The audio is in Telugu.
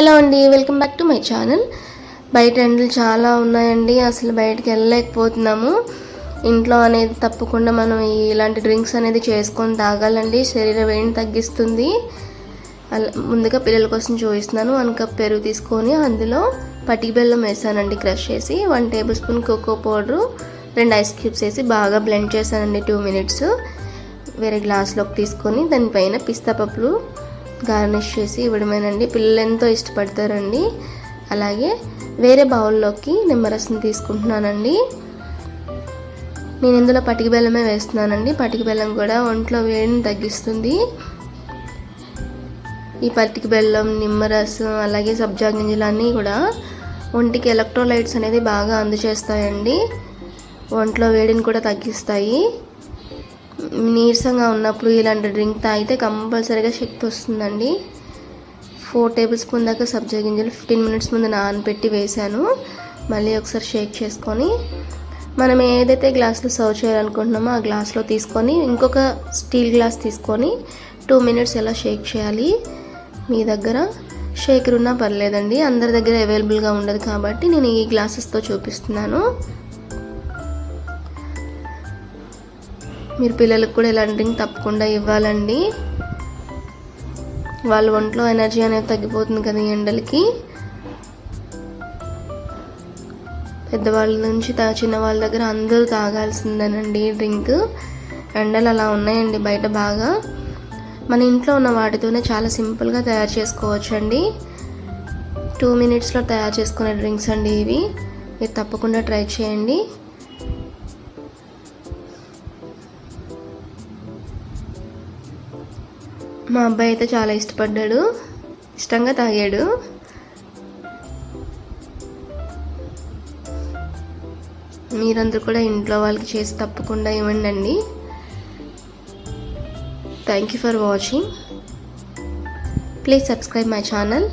హలో అండి welcome back to my channel. బయట ఎండలు చాలా ఉన్నాయండి అసలు బయటకు వెళ్ళలేకపోతున్నాము. ఇంట్లో అనేది తప్పకుండా మనం ఇలాంటి డ్రింక్స్ అనేది చేసుకొని తాగాలండి. శరీర వేడిని తగ్గిస్తుంది. అలా ముందుగా పిల్లల కోసం చూపిస్తున్నాను. వన్ కప్ పెరుగు తీసుకొని అందులో పటికి బెల్లం వేసానండి క్రష్ చేసి. One table spoon cocoa powder రెండు ఐస్ క్యూబ్స్ వేసి బాగా బ్లెండ్ చేశానండి టూ మినిట్స్. వేరే గ్లాస్లోకి తీసుకొని దానిపైన పిస్తా పప్పులు గార్నిష్ చేసి ఇవ్వడమేనండి. పిల్లలు ఎంతో ఇష్టపడతారండి. అలాగే వేరే బౌల్లోకి నిమ్మరసం తీసుకుంటున్నానండి. నేను ఇందులో పటిక బెల్లమే వేస్తున్నానండి. పటిక బెల్లం కూడా ఒంట్లో వేడిని తగ్గిస్తుంది. ఈ పటిక బెల్లం నిమ్మరసం అలాగే సబ్జా గింజలు అన్నీ కూడా ఒంటికి ఎలక్ట్రోలైట్స్ అనేది బాగా అందజేస్తాయండి ఒంట్లో వేడిని కూడా తగ్గిస్తాయి. నీరసంగా ఉన్నప్పుడు ఇలాంటి డ్రింక్ తాగితే కంపల్సరీగా శక్తి వస్తుందండి. ఫోర్ టేబుల్ స్పూన్ దాకా సబ్జా గింజలు ఫిఫ్టీన్ మినిట్స్ ముందు నానబెట్టి వేశాను. మళ్ళీ ఒకసారి షేక్ చేసుకొని మనం ఏదైతే గ్లాస్లో సర్వ్ చేయాలనుకుంటున్నామో ఆ గ్లాస్లో తీసుకొని ఇంకొక స్టీల్ గ్లాస్ తీసుకొని టూ మినిట్స్ ఎలా షేక్ చేయాలి? మీ దగ్గర షేకర్ ఉన్నా పర్లేదండి. అందరి దగ్గర అవైలబుల్గా ఉండదు కాబట్టి నేను ఈ గ్లాసెస్తో చూపిస్తున్నాను. మీరు పిల్లలకు కూడా ఇలాంటి డ్రింక్ తప్పకుండా ఇవ్వాలండి. వాళ్ళ ఒంట్లో ఎనర్జీ అనేది తగ్గిపోతుంది కదా ఈ ఎండలకి. పెద్దవాళ్ళ నుంచి చిన్న వాళ్ళ దగ్గర అందరూ తాగాల్సిందేనండి డ్రింక్. ఎండలు అలా ఉన్నాయండి బయట బాగా. మన ఇంట్లో ఉన్న వాటితోనే చాలా సింపుల్గా తయారు చేసుకోవచ్చు అండి టూ మినిట్స్లో తయారు చేసుకునే డ్రింక్స్ అండి ఇవి. మీరు తప్పకుండా ట్రై చేయండి. మా అబ్బాయి అయితే చాలా ఇష్టపడ్డాడు. ఇష్టంగా తాగాడు. మీరందరూ కూడా ఇంట్లో వాళ్ళకి చేసి తప్పకుండా ఇవ్వండి thank you for watching please subscribe my channel